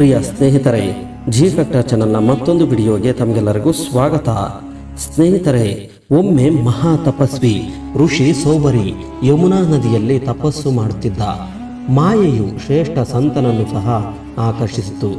ಪ್ರಿಯ ಸ್ನೇಹಿತರೆ G factor ಚಾನಲ್ನ ಮತ್ತೊಂದು ವಿಡಿಯೋಗೆ ತಮಗೆಲ್ಲರಿಗೂ ಸ್ವಾಗತ. ಸ್ನೇಹಿತರೆ, ಒಮ್ಮೆ ಮಹಾ ತಪಸ್ವಿ ಋಷಿ ಸೋಬರಿ ಯಮುನಾ ನದಿಯಲ್ಲಿ ತಪಸ್ಸು ಮಾಡುತ್ತಿದ್ದ ಮಾಯೆಯು ಶ್ರೇಷ್ಠ ಸಂತನನ್ನು ಸಹ ಆಕರ್ಷಿಸಿತು.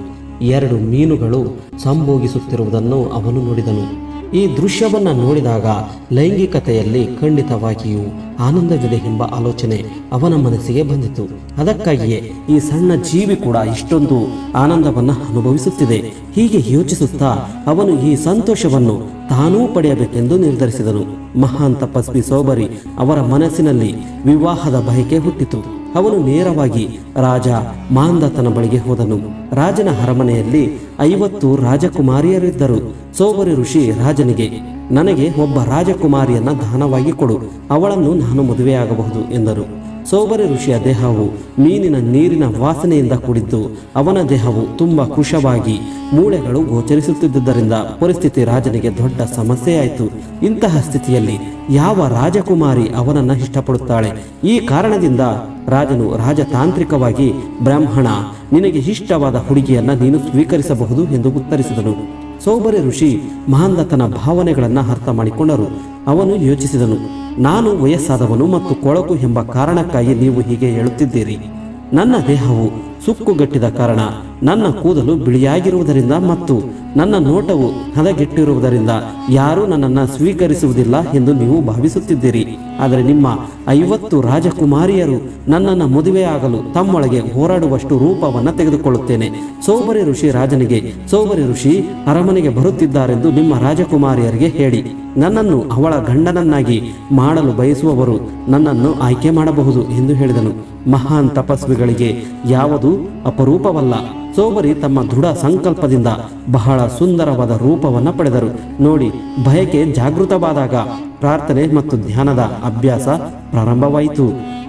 ಎರಡು ಮೀನುಗಳು ಸಂಭೋಗಿಸುತ್ತಿರುವುದನ್ನು ಅವನು ನೋಡಿದನು. ಈ ದೃಶ್ಯವನ್ನು ನೋಡಿದಾಗ ಲೈಂಗಿಕತೆಯಲ್ಲಿ ಖಂಡಿತವಾಗಿಯೂ ಆನಂದವಿದೆ ಎಂಬ ಆಲೋಚನೆ ಅವನ ಮನಸ್ಸಿಗೆ ಬಂದಿತು. ಅದಕ್ಕಾಗಿಯೇ ಈ ಸಣ್ಣ ಜೀವಿ ಕೂಡ ಇಷ್ಟೊಂದು ಆನಂದವನ್ನು ಅನುಭವಿಸುತ್ತಿದೆ. ಹೀಗೆ ಯೋಚಿಸುತ್ತಾ ಅವನು ಈ ಸಂತೋಷವನ್ನು ತಾನೂ ಪಡೆಯಬೇಕೆಂದು ನಿರ್ಧರಿಸಿದನು. ಮಹಾನ್ ತಪಸ್ವಿ ಸೋಬರಿ ಅವರ ಮನಸ್ಸಿನಲ್ಲಿ ವಿವಾಹದ ಬಯಕೆ ಹುಟ್ಟಿತು. ಅವನು ನೇರವಾಗಿ ರಾಜ ಮಾಂದತನ ಬಳಿಗೆ ಹೋದನು. ರಾಜನ ಅರಮನೆಯಲ್ಲಿ ಐವತ್ತು ರಾಜಕುಮಾರಿಯರಿದ್ದರು. ಸೋಬರಿ ಋಷಿ ರಾಜನಿಗೆ, ನನಗೆ ಒಬ್ಬ ರಾಜಕುಮಾರಿಯನ್ನ ದಾನವಾಗಿ ಕೊಡು. ಅವಳನ್ನು ನಾನು ಮದುವೆಯಾಗಬಹುದು ಎಂದರು. ಸೋಬರಿ ಋಷಿಯ ದೇಹವು ಮೀನಿನ ನೀರಿನ ವಾಸನೆಯಿಂದ ಕೂಡಿದ್ದು, ಅವನ ದೇಹವು ತುಂಬಾ ಕುಶವಾಗಿ ಮೂಳೆಗಳು ಗೋಚರಿಸುತ್ತಿದ್ದುದರಿಂದ ಪರಿಸ್ಥಿತಿ ರಾಜನಿಗೆ ದೊಡ್ಡ ಸಮಸ್ಯೆಯಾಯಿತು ಇಂತಹ ಸ್ಥಿತಿಯಲ್ಲಿ ಯಾವ ರಾಜಕುಮಾರಿ ಅವನನ್ನ ಇಷ್ಟಪಡುತ್ತಾಳೆ? ಈ ಕಾರಣದಿಂದ ರಾಜನು ರಾಜತಾಂತ್ರಿಕವಾಗಿ ಬ್ರಾಹ್ಮಣ, ನಿನಗೆ ಇಷ್ಟವಾದ ಹುಡುಗಿಯನ್ನ ನೀನು ಸ್ವೀಕರಿಸಬಹುದು ಎಂದು ಉತ್ತರಿಸಿದನು. ಸೋಬರೆ ಋಷಿ ಮಹಾಂದತನ ಭಾವನೆಗಳನ್ನು ಅರ್ಥ ಮಾಡಿಕೊಂಡರು. ಅವನು ಯೋಚಿಸಿದನು, ನಾನು ವಯಸ್ಸಾದವನು ಮತ್ತು ಕೊಳಕು ಎಂಬ ಕಾರಣಕ್ಕಾಗಿ ನೀವು ಹೀಗೆ ಹೇಳುತ್ತಿದ್ದೀರಿ. ನನ್ನ ದೇಹವು ಸುಕ್ಕುಗಟ್ಟಿದ ಕಾರಣ ನನ್ನ ಕೂದಲು ಬಿಳಿಯಾಗಿರುವುದರಿಂದ ಮತ್ತು ನನ್ನ ನೋಟವು ಹದಗೆಟ್ಟಿರುವುದರಿಂದ ಯಾರೂ ನನ್ನನ್ನು ಸ್ವೀಕರಿಸುವುದಿಲ್ಲ ಎಂದು ನೀವು ಭಾವಿಸುತ್ತಿದ್ದೀರಿ. ಆದರೆ ನಿಮ್ಮ ಐವತ್ತು ರಾಜಕುಮಾರಿಯರು ನನ್ನನ್ನು ಮದುವೆಯಾಗಲು ತಮ್ಮೊಳಗೆ ಹೋರಾಡುವಷ್ಟು ರೂಪವನ್ನು ತೆಗೆದುಕೊಳ್ಳುತ್ತೇನೆ. ಸೋಬರಿ ಋಷಿ ರಾಜನಿಗೆ, ಸೋಬರಿ ಋಷಿ ಅರಮನೆಗೆ ಬರುತ್ತಿದ್ದಾರೆಂದು ನಿಮ್ಮ ರಾಜಕುಮಾರಿಯರಿಗೆ ಹೇಳಿ. ನನ್ನನ್ನು ಅವಳ ಗಂಡನನ್ನಾಗಿ ಮಾಡಲು ಬಯಸುವವರು ನನ್ನನ್ನು ಆಯ್ಕೆ ಮಾಡಬಹುದು ಎಂದು ಹೇಳಿದನು. ಮಹಾನ್ ತಪಸ್ವಿಗಳಿಗೆ ಯಾವುದು ಅಪರೂಪವಲ್ಲ. ಸೋಬರಿ ತಮ್ಮ ದೃಢ ಸಂಕಲ್ಪದಿಂದ ಬಹಳ ಸುಂದರವಾದ ರೂಪವನ್ನು ಪಡೆದರು. ನೋಡಿ, ಭಯಕ್ಕೆ ಜಾಗೃತವಾದಾಗ ಪ್ರಾರ್ಥನೆ ಮತ್ತು ಧ್ಯಾನದ ಅಭ್ಯಾಸ ಪ್ರಾರಂಭವಾಯಿತು.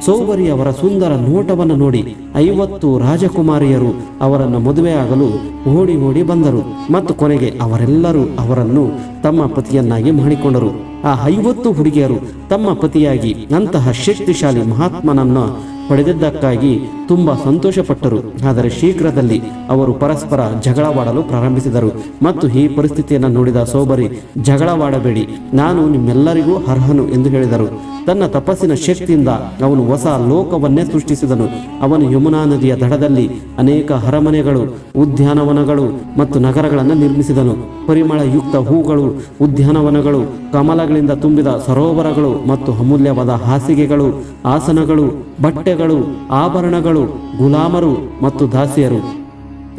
ಸೋಬರಿ ಅವರ ಸುಂದರ ನೋಟವನ್ನು ನೋಡಿ ಐವತ್ತು ರಾಜಕುಮಾರಿಯರು ಅವರನ್ನು ಮದುವೆಯಾಗಲು ಓಡಿ ಓಡಿ ಬಂದರು ಮತ್ತು ಕೊನೆಗೆ ಅವರೆಲ್ಲರೂ ಅವರನ್ನು ತಮ್ಮ ಪತಿಯನ್ನಾಗಿ ಮಾಡಿಕೊಂಡರು. ಆ ಐವತ್ತು ಹುಡುಗಿಯರು ತಮ್ಮ ಪತಿಯಾಗಿ ಅಂತಹ ಶಕ್ತಿಶಾಲಿ ಮಹಾತ್ಮನನ್ನು ಪಡೆದಿದ್ದಕ್ಕಾಗಿ ತುಂಬಾ ಸಂತೋಷಪಟ್ಟರು. ಆದರೆ ಶೀಘ್ರದಲ್ಲಿ ಅವರು ಪರಸ್ಪರ ಜಗಳವಾಡಲು ಪ್ರಾರಂಭಿಸಿದರು. ಮತ್ತು ಈ ಪರಿಸ್ಥಿತಿಯನ್ನು ನೋಡಿದ ಸೋಬರಿ, ಜಗಳವಾಡಬೇಡಿ, ನಾನು ನಿಮ್ಮೆಲ್ಲರಿಗೂ ಅರ್ಹನು ಎಂದು ಹೇಳಿದರು. ತನ್ನ ತಪಸ್ಸಿನ ಶಕ್ತಿಯಿಂದ ಅವನು ಹೊಸ ಲೋಕವನ್ನೇ ಸೃಷ್ಟಿಸಿದನು. ಅವನು ಯಮುನಾ ನದಿಯ ದಡದಲ್ಲಿ ಅನೇಕ ಅರಮನೆಗಳು, ಉದ್ಯಾನವನಗಳು ಮತ್ತು ನಗರಗಳನ್ನು ನಿರ್ಮಿಸಿದನು. ಪರಿಮಳಯುಕ್ತ ಹೂಗಳು, ಉದ್ಯಾನವನಗಳು, ಕಮಲಗಳಿಂದ ತುಂಬಿದ ಸರೋವರಗಳು ಮತ್ತು ಅಮೂಲ್ಯವಾದ ಹಾಸಿಗೆಗಳು, ಆಸನಗಳು, ಬಟ್ಟೆಗಳು, ಆಭರಣಗಳು, ಗುಲಾಮರು ಮತ್ತು ದಾಸಿಯರು.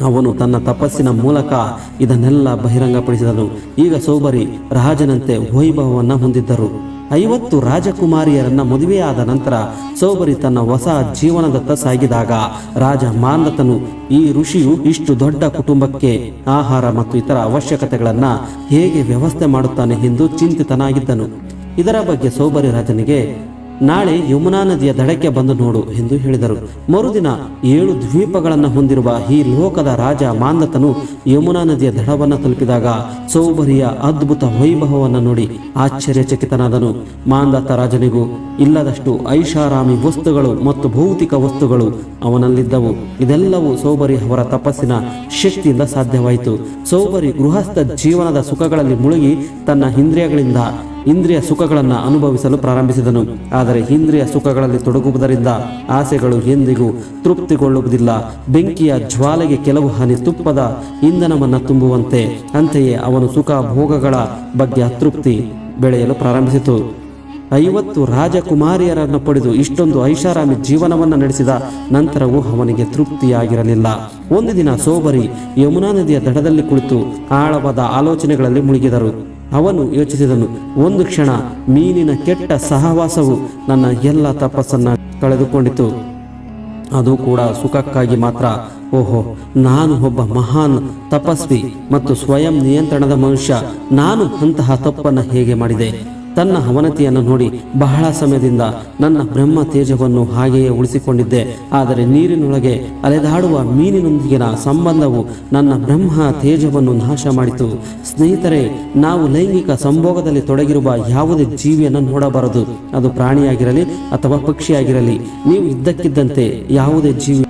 ಅವನು ತನ್ನ ತಪಸ್ಸಿನ ಮೂಲಕ ಇದನ್ನೆಲ್ಲ ಬಹಿರಂಗಪಡಿಸಿದನು. ಈಗ ಸೋಬರಿ ರಾಜನಂತೆ ವೈಭವವನ್ನು ಹೊಂದಿದ್ದರು. ಐವತ್ತು ರಾಜಕುಮಾರಿಯರನ್ನ ಮದುವೆಯಾದ ನಂತರ ಸೋಬರಿ ತನ್ನ ಹೊಸ ಜೀವನದತ್ತ ಸಾಗಿದಾಗ ರಾಜ ಮಾಂದತನು ಈ ಋಷಿಯು ಇಷ್ಟು ದೊಡ್ಡ ಕುಟುಂಬಕ್ಕೆ ಆಹಾರ ಮತ್ತು ಇತರ ಅವಶ್ಯಕತೆಗಳನ್ನ ಹೇಗೆ ವ್ಯವಸ್ಥೆ ಮಾಡುತ್ತಾನೆ ಎಂದು ಚಿಂತಿತನಾಗಿದ್ದನು. ಇದರ ಬಗ್ಗೆ ಸೋಬರಿ ರಾಜನಿಗೆ ನಾಳೆ ಯಮುನಾ ನದಿಯ ದಡಕ್ಕೆ ಬಂದು ನೋಡು ಎಂದು ಹೇಳಿದರು. ಮರುದಿನ ಏಳು ದ್ವೀಪಗಳನ್ನು ಹೊಂದಿರುವ ಈ ಲೋಕದ ರಾಜ ಮಾಂದತನು ಯಮುನಾ ನದಿಯ ದಡವನ್ನು ತಲುಪಿದಾಗ ಸೌಬರಿಯ ಅದ್ಭುತ ವೈಭವವನ್ನು ನೋಡಿ ಆಶ್ಚರ್ಯಚಕಿತನಾದನು. ಮಾಂದತ ರಾಜನಿಗೂ ಇಲ್ಲದಷ್ಟು ಐಷಾರಾಮಿ ವಸ್ತುಗಳು ಮತ್ತು ಭೌತಿಕ ವಸ್ತುಗಳು ಅವನಲ್ಲಿದ್ದವು. ಇದೆಲ್ಲವೂ ಸೌಬರಿ ಅವರ ತಪಸ್ಸಿನ ಶಕ್ತಿಯಿಂದ ಸಾಧ್ಯವಾಯಿತು. ಸೌಬರಿ ಗೃಹಸ್ಥ ಜೀವನದ ಸುಖಗಳಲ್ಲಿ ಮುಳುಗಿ ತನ್ನ ಇಂದ್ರಿಯಗಳಿಂದ ಇಂದ್ರಿಯ ಸುಖಗಳನ್ನು ಅನುಭವಿಸಲು ಪ್ರಾರಂಭಿಸಿದನು. ಆದರೆ ಇಂದ್ರಿಯ ಸುಖಗಳಲ್ಲಿ ತೊಡಗುವುದರಿಂದ ಆಸೆಗಳು ಎಂದಿಗೂ ತೃಪ್ತಿಗೊಳ್ಳುವುದಿಲ್ಲ. ಬೆಂಕಿಯ ಜ್ವಾಲೆಗೆ ಕೆಲವು ಹನಿ ತುಪ್ಪದ ಇಂಧನವನ್ನು ತುಂಬುವಂತೆ. ಅಂತೆಯೇ ಅವನು ಸುಖ ಭೋಗಗಳ ಬಗ್ಗೆ ಅತೃಪ್ತಿ ಬೆಳೆಯಲು ಪ್ರಾರಂಭಿಸಿತು. ಐವತ್ತು ರಾಜಕುಮಾರಿಯರನ್ನು ಪಡೆದು ಇಷ್ಟೊಂದು ಐಷಾರಾಮಿ ಜೀವನವನ್ನು ನಡೆಸಿದ ನಂತರವೂ ಅವನಿಗೆ ತೃಪ್ತಿಯಾಗಿರಲಿಲ್ಲ. ಒಂದು ದಿನ ಸೋಬರಿ ಯಮುನಾ ನದಿಯ ದಡದಲ್ಲಿ ಕುಳಿತು ಆಳವಾದ ಆಲೋಚನೆಗಳಲ್ಲಿ ಮುಳುಗಿದರು. ಅವನು ಯೋಚಿಸಿದನು, ಒಂದು ಕ್ಷಣ ಮೀನಿನ ಕೆಟ್ಟ ಸಹವಾಸವು ನನ್ನ ಎಲ್ಲ ತಪಸ್ಸನ್ನು ಕಳೆದುಕೊಂಡಿತು. ಅದು ಕೂಡ ಸುಖಕ್ಕಾಗಿ ಮಾತ್ರ. ಓಹೋ, ನಾನು ಒಬ್ಬ ಮಹಾನ್ ತಪಸ್ವಿ ಮತ್ತು ಸ್ವಯಂ ನಿಯಂತ್ರಣದ ಮನುಷ್ಯ. ನಾನು ಅಂತಹ ತಪ್ಪನ್ನು ಹೇಗೆ ಮಾಡಿದೆ? ತನ್ನ ಅವನತಿಯನ್ನು ನೋಡಿ ಬಹಳ ಸಮಯದಿಂದ ನನ್ನ ಬ್ರಹ್ಮ ತೇಜವನ್ನು ಹಾಗೆಯೇ ಉಳಿಸಿಕೊಂಡಿದ್ದೆ. ಆದರೆ ನೀರಿನೊಳಗೆ ಅಲೆದಾಡುವ ಮೀನಿನೊಂದಿಗಿನ ಸಂಬಂಧವು ನನ್ನ ಬ್ರಹ್ಮ ತೇಜವನ್ನು ನಾಶ ಮಾಡಿತು. ಸ್ನೇಹಿತರೆ, ನಾವು ಲೈಂಗಿಕ ಸಂಭೋಗದಲ್ಲಿ ತೊಡಗಿರುವ ಯಾವುದೇ ಜೀವಿಯನ್ನು ನೋಡಬಾರದು. ಅದು ಪ್ರಾಣಿಯಾಗಿರಲಿ ಅಥವಾ ಪಕ್ಷಿಯಾಗಿರಲಿ, ನೀವು ಇದ್ದಕ್ಕಿದ್ದಂತೆ ಯಾವುದೇ ಜೀವಿ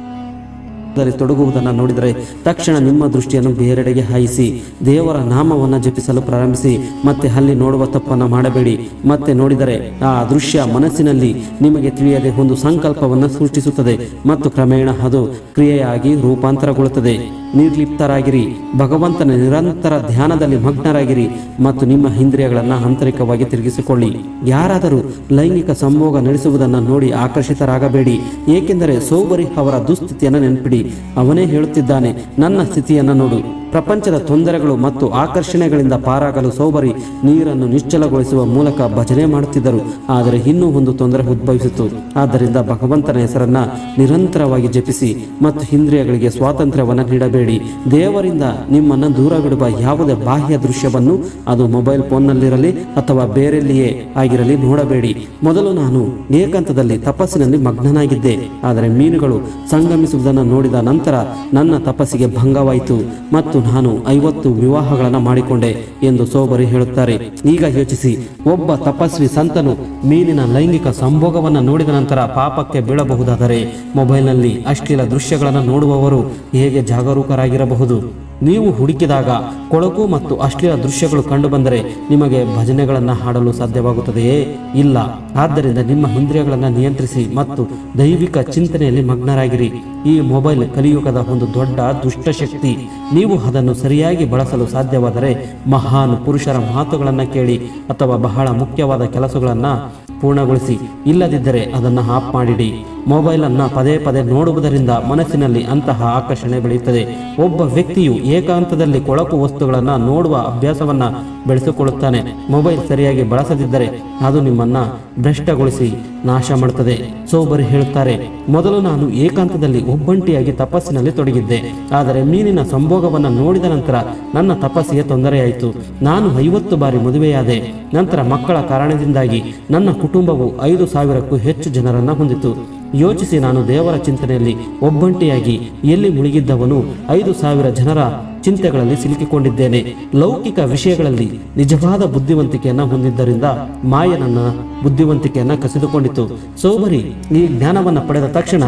ತೊಡಗುವುದನ್ನು ನೋಡಿದರೆ ತಕ್ಷಣ ನಿಮ್ಮ ದೃಷ್ಟಿಯನ್ನು ಬೇರೆಡೆಗೆ ಹಾಯಿಸಿ, ದೇವರ ನಾಮವನ್ನು ಜಪಿಸಲು ಪ್ರಾರಂಭಿಸಿ, ಮತ್ತೆ ಅಲ್ಲಿ ನೋಡುವ ತಪ್ಪನ್ನು ಮಾಡಬೇಡಿ. ಮತ್ತೆ ನೋಡಿದರೆ ಆ ದೃಶ್ಯ ಮನಸ್ಸಿನಲ್ಲಿ ನಿಮಗೆ ತಿಳಿಯದೆ ಒಂದು ಸಂಕಲ್ಪವನ್ನು ಸೃಷ್ಟಿಸುತ್ತದೆ ಮತ್ತು ಕ್ರಮೇಣ ಅದು ಕ್ರಿಯೆಯಾಗಿ ರೂಪಾಂತರಗೊಳ್ಳುತ್ತದೆ. ನಿರ್ಲಿಪ್ತರಾಗಿರಿ, ಭಗವಂತನ ನಿರಂತರ ಧ್ಯಾನದಲ್ಲಿ ಮಗ್ನರಾಗಿರಿ ಮತ್ತು ನಿಮ್ಮ ಇಂದ್ರಿಯಗಳನ್ನು ಆಂತರಿಕವಾಗಿ ತಿರುಗಿಸಿಕೊಳ್ಳಿ. ಯಾರಾದರೂ ಲೈಂಗಿಕ ಸಂಭೋಗ ನಡೆಸುವುದನ್ನು ನೋಡಿ ಆಕರ್ಷಿತರಾಗಬೇಡಿ, ಏಕೆಂದರೆ ಸೋಬರಿ ಅವರ ದುಸ್ಥಿತಿಯನ್ನು ನೆನಪಿಡಿ. ಅವನೇ ಹೇಳುತ್ತಿದ್ದಾನೆ ನನ್ನ ಸ್ಥಿತಿಯನ್ನು ನೋಡು. ಪ್ರಪಂಚದ ತೊಂದರೆಗಳು ಮತ್ತು ಆಕರ್ಷಣೆಗಳಿಂದ ಪಾರಾಗಲು ಸೋಬರಿ ನೀರನ್ನು ನಿಶ್ಚಲಗೊಳಿಸುವ ಮೂಲಕ ಭಜನೆ ಮಾಡುತ್ತಿದ್ದರು. ಆದರೆ ಇನ್ನೂ ಒಂದು ತೊಂದರೆ ಉದ್ಭವಿಸಿತು. ಆದ್ದರಿಂದ ಭಗವಂತನ ಹೆಸರನ್ನ ನಿರಂತರವಾಗಿ ಜಪಿಸಿ ಮತ್ತು ಇಂದ್ರಿಯಗಳಿಗೆ ಸ್ವಾತಂತ್ರ್ಯವನ್ನು ನೀಡಬೇಡಿ. ದೇವರಿಂದ ನಿಮ್ಮನ್ನು ದೂರವಿಡುವ ಯಾವುದೇ ಬಾಹ್ಯ ದೃಶ್ಯವನ್ನು ಅದು ಮೊಬೈಲ್ ಫೋನ್ನಲ್ಲಿರಲಿ ಅಥವಾ ಬೇರೆಲ್ಲಿಯೇ ಆಗಿರಲಿ ನೋಡಬೇಡಿ. ಮೊದಲು ನಾನು ಏಕಾಂತದಲ್ಲಿ ತಪಸ್ಸಿನಲ್ಲಿ ಮಗ್ನನಾಗಿದ್ದೆ. ಆದರೆ ಮೀನುಗಳು ಸಂಗಮಿಸುವುದನ್ನು ನೋಡಿದ ನಂತರ ನನ್ನ ತಪಸ್ಸಿಗೆ ಭಂಗವಾಯಿತು. ಮತ್ತು ನಾನು ಐವತ್ತು ವಿವಾಹಗಳನ್ನು ಮಾಡಿಕೊಂಡೆ ಎಂದು ಸೋಬರಿ ಹೇಳುತ್ತಾರೆ. ಈಗ ಯೋಚಿಸಿ, ಒಬ್ಬ ತಪಸ್ವಿ ಸಂತನು ಮೀನಿನ ಲೈಂಗಿಕ ಸಂಭೋಗವನ್ನು ನೋಡಿದ ನಂತರ ಪಾಪಕ್ಕೆ ಬೀಳಬಹುದಾದರೆ ಮೊಬೈಲ್ನಲ್ಲಿ ಅಶ್ಲೀಲ ದೃಶ್ಯಗಳನ್ನು ನೋಡುವವರು ಹೇಗೆ ಜಾಗರೂಕರಾಗಿರಬಹುದು? ನೀವು ಹುಡುಕಿದಾಗ ಕೊಳಕು ಮತ್ತು ಅಶ್ಲೀಲ ದೃಶ್ಯಗಳು ಕಂಡುಬಂದರೆ ನಿಮಗೆ ಭಜನೆಗಳನ್ನು ಹಾಡಲು ಸಾಧ್ಯವಾಗುತ್ತದೆಯೇ? ಇಲ್ಲ. ಆದ್ದರಿಂದ ನಿಮ್ಮ ಇಂದ್ರಿಯಗಳನ್ನು ನಿಯಂತ್ರಿಸಿ ಮತ್ತು ದೈವಿಕ ಚಿಂತನೆಯಲ್ಲಿ ಮಗ್ನರಾಗಿರಿ. ಈ ಮೊಬೈಲ್ ಕಲಿಯುಗದ ಒಂದು ದೊಡ್ಡ ದುಷ್ಟಶಕ್ತಿ. ನೀವು ಅದನ್ನು ಸರಿಯಾಗಿ ಬಳಸಲು ಸಾಧ್ಯವಾದರೆ ಮಹಾನ್ ಪುರುಷರ ಮಾತುಗಳನ್ನು ಕೇಳಿ ಅಥವಾ ಬಹಳ ಮುಖ್ಯವಾದ ಕೆಲಸಗಳನ್ನು ಪೂರ್ಣಗೊಳಿಸಿ. ಇಲ್ಲದಿದ್ದರೆ ಅದನ್ನು ಆಫ್ ಮಾಡಿಡಿ. ಮೊಬೈಲ್ ಅನ್ನ ಪದೇ ಪದೇ ನೋಡುವುದರಿಂದ ಮನಸ್ಸಿನಲ್ಲಿ ಅಂತಹ ಆಕರ್ಷಣೆ ಬೆಳೆಯುತ್ತದೆ. ಒಬ್ಬ ವ್ಯಕ್ತಿಯು ಏಕಾಂತದಲ್ಲಿ ಕೊಳಕು ವಸ್ತುಗಳನ್ನು ನೋಡುವ ಅಭ್ಯಾಸವನ್ನು ಬೆಳೆಸಿಕೊಳ್ಳುತ್ತಾನೆ. ಮೊಬೈಲ್ ಸರಿಯಾಗಿ ಬಳಸದಿದ್ದರೆ ಅದು ನಿಮ್ಮನ್ನ ಭ್ರಷ್ಟಗೊಳಿಸಿ ನಾಶ ಮಾಡುತ್ತದೆ. ಸೋಬರಿ ಹೇಳುತ್ತಾರೆ, ಮೊದಲು ನಾನು ಏಕಾಂತದಲ್ಲಿ ಒಬ್ಬಂಟಿಯಾಗಿ ತಪಸ್ಸಿನಲ್ಲಿ ತೊಡಗಿದ್ದೆ. ಆದರೆ ಮೀನಿನ ಸಂಭೋಗವನ್ನು ನೋಡಿದ ನಂತರ ನನ್ನ ತಪಸ್ಸಿಗೆ ತೊಂದರೆಯಾಯಿತು. ನಾನು ಐವತ್ತು ಬಾರಿ ಮದುವೆಯಾದೆ. ನಂತರ ಮಕ್ಕಳ ಕಾರಣದಿಂದಾಗಿ ನನ್ನ ಕುಟುಂಬವು ಐದು ಸಾವಿರಕ್ಕೂ ಹೆಚ್ಚು ಜನರನ್ನ ಹೊಂದಿತ್ತು ಯೋಚಿಸಿ ನಾನು ದೇವರ ಚಿಂತನೆಯಲ್ಲಿ ಒಬ್ಬಂಟಿಯಾಗಿ ಎಲ್ಲಿ ಮುಳುಗಿದ್ದವನು ಐದು ಸಾವಿರ ಜನರ ಚಿಂತೆಗಳಲ್ಲಿ ಸಿಲುಕಿಕೊಂಡಿದ್ದೇನೆ. ಲೌಕಿಕ ವಿಷಯಗಳಲ್ಲಿ ನಿಜವಾದ ಬುದ್ಧಿವಂತಿಕೆಯನ್ನ ಹೊಂದಿದ್ದರಿಂದ ಮಾಯ ನನ್ನ ಬುದ್ಧಿವಂತಿಕೆಯನ್ನ ಕಸಿದುಕೊಂಡಿತು. ಸೋಬರಿ, ಈ ಜ್ಞಾನವನ್ನ ಪಡೆದ ತಕ್ಷಣ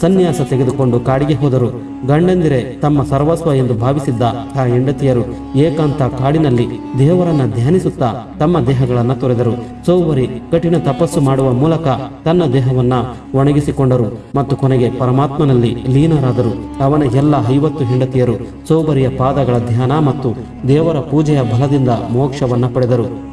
ಸನ್ಯಾಸ ತೆಗೆದುಕೊಂಡು ಕಾಡಿಗೆ ಹೋದರು. ಗಂಡಂದಿರೆ, ತಮ್ಮ ಸರ್ವಸ್ವ ಎಂದು ಭಾವಿಸಿದ್ದ ಆ ಹೆಂಡತಿಯರು ಏಕಾಂತ ಕಾಡಿನಲ್ಲಿ ದೇವರನ್ನ ಧ್ಯಾನಿಸುತ್ತಾ ತಮ್ಮ ದೇಹಗಳನ್ನು ತೊರೆದರು. ಸೋವರಿ ಕಠಿಣ ತಪಸ್ಸು ಮಾಡುವ ಮೂಲಕ ತನ್ನ ದೇಹವನ್ನ ಒಣಗಿಸಿಕೊಂಡರು ಮತ್ತು ಕೊನೆಗೆ ಪರಮಾತ್ಮನಲ್ಲಿ ಲೀನರಾದರು. ಅವನ ಎಲ್ಲ ಐವತ್ತು ಹೆಂಡತಿಯರು ಸೋವರಿಯ ಪಾದಗಳ ಧ್ಯಾನ ಮತ್ತು ದೇವರ ಪೂಜೆಯ ಬಲದಿಂದ ಮೋಕ್ಷವನ್ನ ಪಡೆದರು.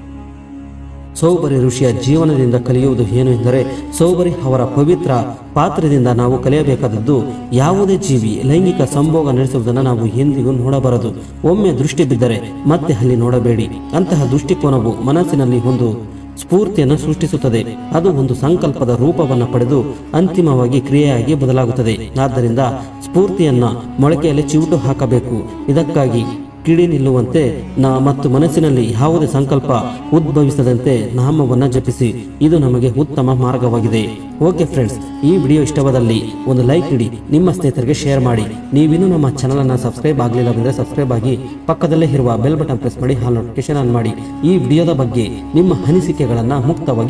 ಸೌಬರಿ ಋಷಿಯ ಜೀವನದಿಂದ ಕಲಿಯುವುದು ಏನು ಎಂದರೆ ಸೌಬರಿ ಅವರ ಪವಿತ್ರ ಪಾತ್ರದಿಂದ ನಾವು ಕಲಿಯಬೇಕಾದದ್ದು ಯಾವುದೇ ಜೀವಿ ಲೈಂಗಿಕ ಸಂಭೋಗ ನಡೆಸುವುದನ್ನು ನಾವು ಎಂದಿಗೂ ನೋಡಬಾರದು. ಒಮ್ಮೆ ದೃಷ್ಟಿ ಬಿದ್ದರೆ ಮತ್ತೆ ಅಲ್ಲಿ ನೋಡಬೇಡಿ. ಅಂತಹ ದೃಷ್ಟಿಕೋನವು ಮನಸ್ಸಿನಲ್ಲಿ ಒಂದು ಸ್ಫೂರ್ತಿಯನ್ನು ಸೃಷ್ಟಿಸುತ್ತದೆ. ಅದು ಒಂದು ಸಂಕಲ್ಪದ ರೂಪವನ್ನು ಪಡೆದು ಅಂತಿಮವಾಗಿ ಕ್ರಿಯೆಯಾಗಿ ಬದಲಾಗುತ್ತದೆ. ಆದ್ದರಿಂದ ಸ್ಫೂರ್ತಿಯನ್ನು ಮೊಳಕೆಯಲ್ಲಿ ಚಿವುಟು ಹಾಕಬೇಕು. ಇದಕ್ಕಾಗಿ ಕಿಡಿ ನಿಲ್ಲುವಂತೆ ನಾ ಮತ್ತು ಮನಸ್ಸಿನಲ್ಲಿ ಯಾವುದೇ ಸಂಕಲ್ಪ ಉದ್ಭವಿಸದಂತೆ ನಾಮವನ್ನು ಜಪಿಸಿ. ಇದು ನಮಗೆ ಉತ್ತಮ ಮಾರ್ಗವಾಗಿದೆ. ಓಕೆ ಫ್ರೆಂಡ್ಸ್, ಈ ವಿಡಿಯೋ ಇಷ್ಟವಾದಲ್ಲಿ ಒಂದು ಲೈಕ್ ಇಡಿ, ನಿಮ್ಮ ಸ್ನೇಹಿತರಿಗೆ ಶೇರ್ ಮಾಡಿ. ನೀವಿನ್ನೂ ನಮ್ಮ ಚಾನಲ್ ಅನ್ನು ಸಬ್ಸ್ಕ್ರೈಬ್ ಆಗಲಿಲ್ಲವೆಂದರೆ ಸಬ್ಸ್ಕ್ರೈಬ್ ಆಗಿ, ಪಕ್ಕದಲ್ಲೇ ಇರುವ ಬೆಲ್ ಬಟನ್ ಪ್ರೆಸ್ ಮಾಡಿ, ಹಾಲ್ ನೋಟಿಫಿಕೇಶನ್ ಆನ್ ಮಾಡಿ. ಈ ವಿಡಿಯೋದ ಬಗ್ಗೆ ನಿಮ್ಮ ಅನಿಸಿಕೆಗಳನ್ನು ಮುಕ್ತವಾಗಿ